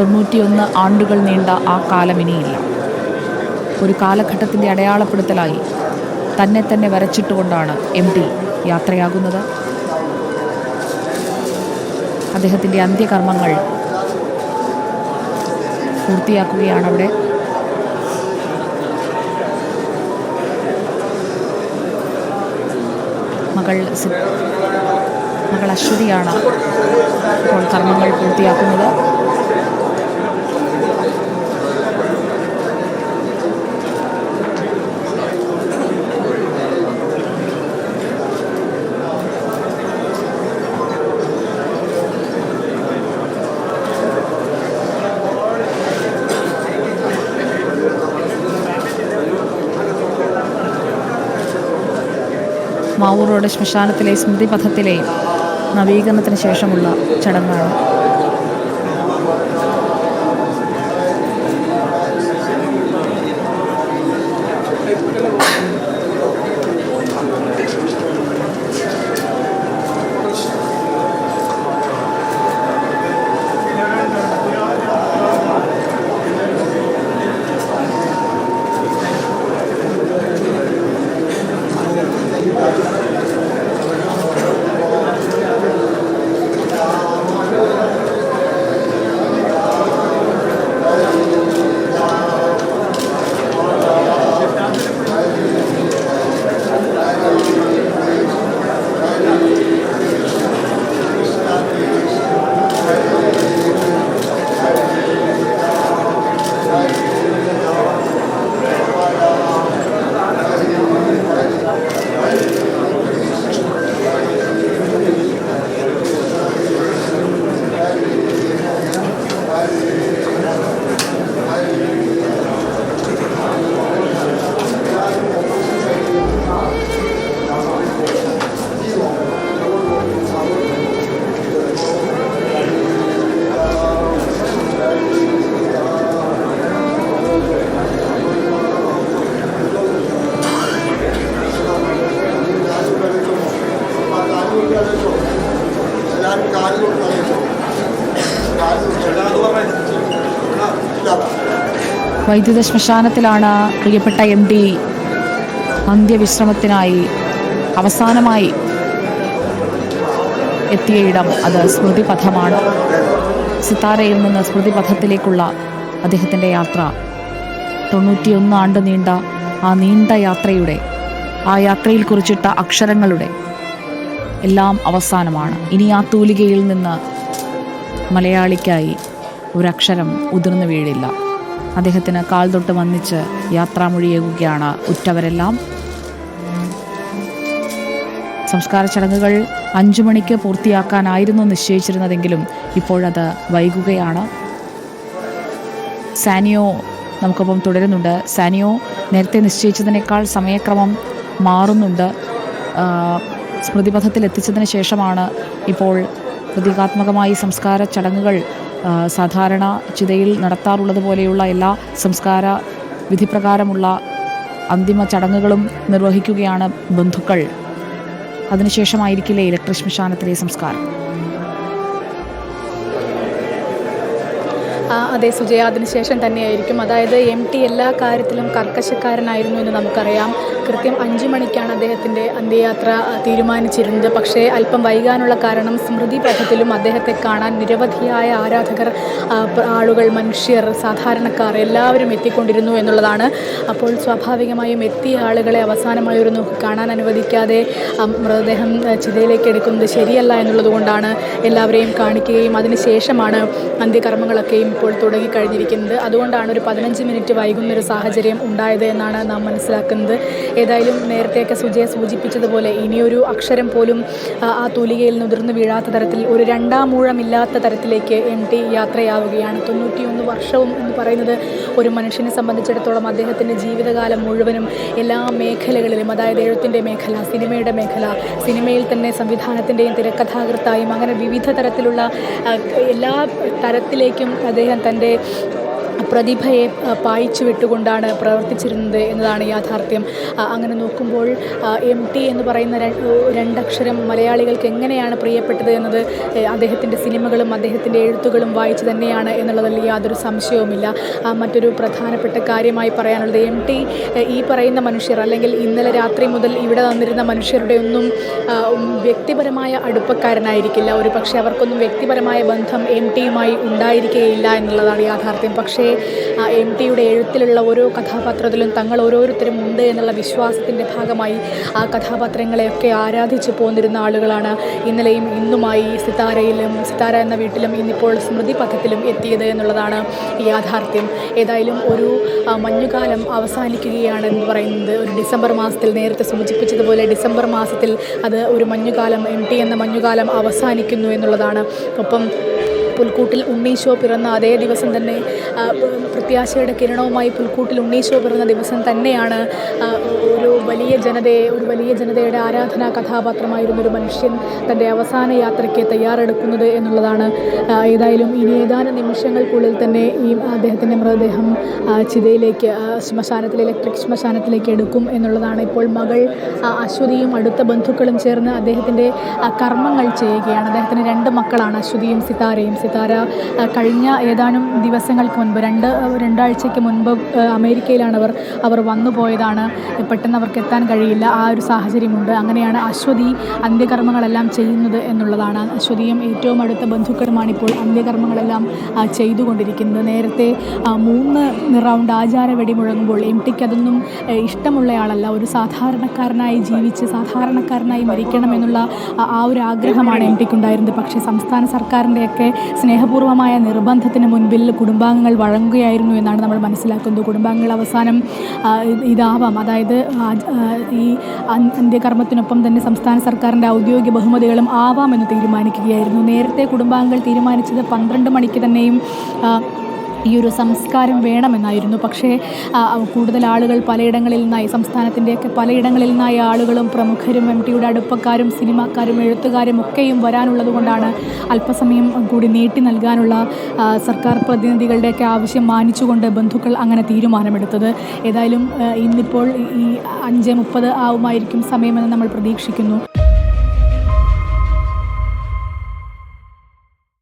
തൊണ്ണൂറ്റിയൊന്ന് ആണ്ടുകൾ നീണ്ട ആ കാലം ഇനിയില്ല. ഒരു കാലഘട്ടത്തിന്റെ അടയാളപ്പെടുത്തലായി തന്നെ തന്നെ വരച്ചിട്ടുകൊണ്ടാണ് എം ടി യാത്രയാകുന്നത്. അദ്ദേഹത്തിന്റെ അന്ത്യകർമ്മങ്ങൾ പൂർത്തിയാക്കുകയാണ് അവിടെ. മകൾ മകൾ അശ്വതിയാണ് ഇപ്പോൾ കർമ്മങ്ങൾ പൂർത്തിയാക്കുന്നത്. മാവൂർ റോഡ് ശ്മശാനത്തിലെ സ്മൃതിപഥത്തിലെ നവീകരണത്തിന് ശേഷമുള്ള ചടങ്ങാണ്. വൈദ്യുത ശ്മശാനത്തിലാണ് പ്രിയപ്പെട്ട എം ഡി അന്ത്യവിശ്രമത്തിനായി അവസാനമായി എത്തിയ ഇടം അത് സ്മൃതിപഥമാണ്. സിത്താരയിൽ നിന്ന് സ്മൃതിപഥത്തിലേക്കുള്ള അദ്ദേഹത്തിന്റെ യാത്ര. തൊണ്ണൂറ്റിയൊന്ന് ആണ്ട് നീണ്ട ആ നീണ്ട യാത്രയുടെ ആ യാത്രയിൽ കുറിച്ചിട്ട അക്ഷരങ്ങളുടെ എല്ലാം അവസാനമാണ്. ഇനി ആ തൂലികയിൽ നിന്ന് മലയാളിക്കായി ഒരക്ഷരം ഉതിർന്നു വീഴില്ല. അദ്ദേഹത്തിന് കാൽ തൊട്ട് വന്നിച്ച് യാത്രാമൊഴിയേകുകയാണ് ഉറ്റവരെല്ലാം. സംസ്കാര ചടങ്ങുകൾ അഞ്ചു മണിക്ക് പൂർത്തിയാക്കാനായിരുന്നു നിശ്ചയിച്ചിരുന്നതെങ്കിലും ഇപ്പോഴത് വൈകുകയാണ്. സാനിയോ നമുക്കൊപ്പം തുടരുന്നുണ്ട്. സാനിയോ നേരത്തെ നിശ്ചയിച്ചതിനേക്കാൾ സമയക്രമം മാറുന്നുണ്ട്. സ്മൃതിപഥത്തിൽ എത്തിച്ചതിന് ശേഷമാണ് ഇപ്പോൾ പ്രതീകാത്മകമായി സംസ്കാര ചടങ്ങുകൾ സാധാരണ ചിതയിൽ നടത്താറുള്ളത് പോലെയുള്ള എല്ലാ സംസ്കാര വിധിപ്രകാരമുള്ള അന്തിമ ചടങ്ങുകളും നിർവഹിക്കുകയാണ് ബന്ധുക്കൾ. അതിനുശേഷമായിരിക്കില്ലേ ഇലക്ട്രിക് ശ്മശാനത്തിലെ സംസ്കാരം? അതെ സുജയ അതിനുശേഷം തന്നെയായിരിക്കും. അതായത് എം ടി എല്ലാ കാര്യത്തിലും കർക്കശക്കാരനായിരുന്നു എന്ന് നമുക്കറിയാം. കൃത്യം അഞ്ചു മണിക്കാണ് അദ്ദേഹത്തിന്റെ അന്ത്യയാത്ര തീരുമാനിച്ചിരുന്നത്. പക്ഷേ അല്പം വൈകാനുള്ള കാരണം സ്മൃതി പഥത്തിലും അദ്ദേഹത്തെ കാണാൻ നിരവധിയായ ആരാധകർ ആളുകൾ മനുഷ്യർ സാധാരണക്കാർ എല്ലാവരും എത്തിക്കൊണ്ടിരുന്നു എന്നുള്ളതാണ്. അപ്പോൾ സ്വാഭാവികമായും എത്തിയ ആളുകളെ അവസാനമായി ഒരു കാണാൻ അനുവദിക്കാതെ മൃതദേഹം ചിതയിലേക്ക് എടുക്കുന്നത് ശരിയല്ല എന്നുള്ളതുകൊണ്ടാണ് എല്ലാവരെയും കാണിക്കുകയും അതിനുശേഷമാണ് അന്ത്യകർമ്മങ്ങളൊക്കെയും ഇപ്പോൾ തുടങ്ങിക്കഴിഞ്ഞിരിക്കുന്നത്. അതുകൊണ്ടാണ് ഒരു പതിനഞ്ച് മിനിറ്റ് വൈകുന്ന ഒരു സാഹചര്യം ഉണ്ടായത് എന്നാണ് നാം മനസ്സിലാക്കുന്നത്. ഏതായാലും നേരത്തെയൊക്കെ സുജയ സൂചിപ്പിച്ചതുപോലെ ഇനിയൊരു അക്ഷരം പോലും ആ, തൂലികയിൽ നുതിർന്നു വീഴാത്ത തരത്തിൽ ഒരു രണ്ടാം മൂഴമില്ലാത്ത തരത്തിലേക്ക് എം ടി യാത്രയാവുകയാണ്. തൊണ്ണൂറ്റിയൊന്ന് വർഷവും എന്ന് പറയുന്നത് ഒരു മനുഷ്യനെ സംബന്ധിച്ചിടത്തോളം അദ്ദേഹത്തിന്റെ ജീവിതകാലം മുഴുവനും എല്ലാ മേഖലകളിലും അതായത് എഴുത്തിന്റെ മേഖല സിനിമയുടെ മേഖല സിനിമയിൽ തന്നെ സംവിധാനത്തിന്റെയും തിരക്കഥാകൃത്തായും അങ്ങനെ വിവിധ തരത്തിലുള്ള എല്ലാ തരത്തിലേക്കും അദ്ദേഹം തന്റെ പ്രതിഭയെ പായിച്ചു വിട്ടുകൊണ്ടാണ് പ്രവർത്തിച്ചിരുന്നത് എന്നതാണ് യാഥാർത്ഥ്യം. അങ്ങനെ നോക്കുമ്പോൾ എം ടി എന്ന് പറയുന്ന രണ്ടക്ഷരം മലയാളികൾക്ക് എങ്ങനെയാണ് പ്രിയപ്പെട്ടത് എന്നത് അദ്ദേഹത്തിന്റെ സിനിമകളും അദ്ദേഹത്തിന്റെ എഴുത്തുകളും വായിച്ചു തന്നെയാണ് എന്നുള്ളതിൽ യാതൊരു സംശയവുമില്ല. മറ്റൊരു പ്രധാനപ്പെട്ട കാര്യമായി പറയാനുള്ളത് എം ടി ഈ പറയുന്ന മനുഷ്യർ അല്ലെങ്കിൽ ഇന്നലെ രാത്രി മുതൽ ഇവിടെ വന്നിരുന്ന മനുഷ്യരുടെ ഒന്നും വ്യക്തിപരമായ അടുപ്പക്കാരനായിരിക്കില്ല. ഒരു പക്ഷേ അവർക്കൊന്നും വ്യക്തിപരമായ ബന്ധം എം ടിയുമായി ഉണ്ടായിരിക്കുകയില്ല എന്നുള്ളതാണ് യാഥാർത്ഥ്യം. പക്ഷേ എം ടിയുടെ എഴുത്തിലുള്ള ഓരോ കഥാപാത്രത്തിലും തങ്ങൾ ഓരോരുത്തരും ഉണ്ട് എന്നുള്ള വിശ്വാസത്തിന്റെ ഭാഗമായി ആ കഥാപാത്രങ്ങളെയൊക്കെ ആരാധിച്ചു പോന്നിരുന്ന ആളുകളാണ് ഇന്നലെയും ഇന്നുമായി സിതാരയിലും സിതാര എന്ന വീട്ടിലും ഇന്നിപ്പോൾ സ്മൃതി പഥത്തിലും എത്തിയത് എന്നുള്ളതാണ് യാഥാർത്ഥ്യം. ഏതായാലും ഒരു മഞ്ഞുകാലം അവസാനിക്കുകയാണ് എന്ന് പറയുന്നത് ഒരു ഡിസംബർ മാസത്തിൽ നേരത്തെ സൂചിപ്പിച്ചതുപോലെ ഡിസംബർ മാസത്തിൽ അത് ഒരു മഞ്ഞുകാലം എം ടി എന്ന മഞ്ഞുകാലം അവസാനിക്കുന്നു എന്നുള്ളതാണ്. ഒപ്പം പുൽക്കൂട്ടിൽ ഉണ്ണീശോ പിറന്ന അതേ ദിവസം തന്നെ പ്രത്യാശയുടെ കിരണവുമായി പുൽക്കൂട്ടിൽ ഉണ്ണീശോ പിറന്ന ദിവസം തന്നെയാണ് ഒരു വലിയ ജനതയെ ഒരു വലിയ ജനതയുടെ ആരാധനാ കഥാപാത്രമായിരുന്ന ഒരു മനുഷ്യൻ തന്റെ അവസാന യാത്രയ്ക്ക് തയ്യാറെടുക്കുന്നത് എന്നുള്ളതാണ്. ഏതായാലും ഇനി ഏതാനും നിമിഷങ്ങൾക്കുള്ളിൽ തന്നെ ഈ അദ്ദേഹത്തിന്റെ മൃതദേഹം ചിതയിലേക്ക് ശ്മശാനത്തിൽ ഇലക്ട്രിക് ശ്മശാനത്തിലേക്ക് എടുക്കും എന്നുള്ളതാണ്. ഇപ്പോൾ മകൾ അശ്വതിയും അടുത്ത ബന്ധുക്കളും ചേർന്ന് അദ്ദേഹത്തിന്റെ കർമ്മങ്ങൾ ചെയ്യുകയാണ്. അദ്ദേഹത്തിന് രണ്ട് മക്കളാണ് അശ്വതിയും സിതാരയും. സിതാര കഴിഞ്ഞ ഏതാനും ദിവസങ്ങൾക്ക് മുൻപ് രണ്ട് രണ്ടാഴ്ചയ്ക്ക് മുൻപ് അമേരിക്കയിലാണ് അവർ അവർ വന്നു പോയതാണ്. പെട്ടെന്ന് അവർക്ക് എത്താൻ കഴിയില്ല. ആ ഒരു സാഹചര്യമുണ്ട്. അങ്ങനെയാണ് അശ്വതി അന്ത്യകർമ്മങ്ങളെല്ലാം ചെയ്യുന്നത് എന്നുള്ളതാണ്. അശ്വതിയും ഏറ്റവും അടുത്ത ബന്ധുക്കളുമാണ് ഇപ്പോൾ അന്ത്യകർമ്മങ്ങളെല്ലാം ചെയ്തുകൊണ്ടിരിക്കുന്നത്. നേരത്തെ മൂന്ന് റൗണ്ട് ആചാര വെടി മുഴങ്ങുമ്പോൾ എം ടിക്ക് അതൊന്നും ഇഷ്ടമുള്ളയാളല്ല. ഒരു സാധാരണക്കാരനായി ജീവിച്ച് സാധാരണക്കാരനായി മരിക്കണമെന്നുള്ള ആ- ഒരു ആഗ്രഹമാണ് എം ടിക്ക് ഉണ്ടായിരുന്നത് പക്ഷേ സംസ്ഥാന സർക്കാരിന്റെയൊക്കെ സ്നേഹപൂർവമായ നിർബന്ധത്തിന് മുൻപിൽ കുടുംബാംഗങ്ങൾ വഴങ്ങുകയായിരുന്നു എന്നാണ് നമ്മൾ മനസ്സിലാക്കുന്നത്. കുടുംബാംഗങ്ങൾ അവസാനം ഇതാവാം. അതായത് ഈ അന്- അന്ത്യകർമ്മത്തിനൊപ്പം തന്നെ സംസ്ഥാന സർക്കാരിന്റെ ഔദ്യോഗിക ബഹുമതികളും ആവാമെന്ന് തീരുമാനിക്കുകയായിരുന്നു. നേരത്തെ കുടുംബാംഗങ്ങൾ തീരുമാനിച്ചത് പന്ത്രണ്ട് മണിക്ക് തന്നെയും ഈ ഒരു സംസ്കാരം വേണമെന്നായിരുന്നു. പക്ഷേ കൂടുതൽ ആളുകൾ പലയിടങ്ങളിൽ നിന്നായി സംസ്ഥാനത്തിന്റെയൊക്കെ പലയിടങ്ങളിൽ നിന്നായി ആളുകളും പ്രമുഖരും എം ടിയുടെ അടുപ്പക്കാരും സിനിമാക്കാരും എഴുത്തുകാരും ഒക്കെയും വരാനുള്ളത് കൊണ്ടാണ് അല്പസമയം കൂടി നീട്ടി നൽകാനുള്ള സർക്കാർ പ്രതിനിധികളുടെയൊക്കെ ആവശ്യം മാനിച്ചുകൊണ്ട് ബന്ധുക്കൾ അങ്ങനെ തീരുമാനമെടുത്തത്. ഏതായാലും ഇന്നിപ്പോൾ ഈ അഞ്ച് മുപ്പത് ആവുമായിരിക്കും സമയമെന്ന് നമ്മൾ പ്രതീക്ഷിക്കുന്നു.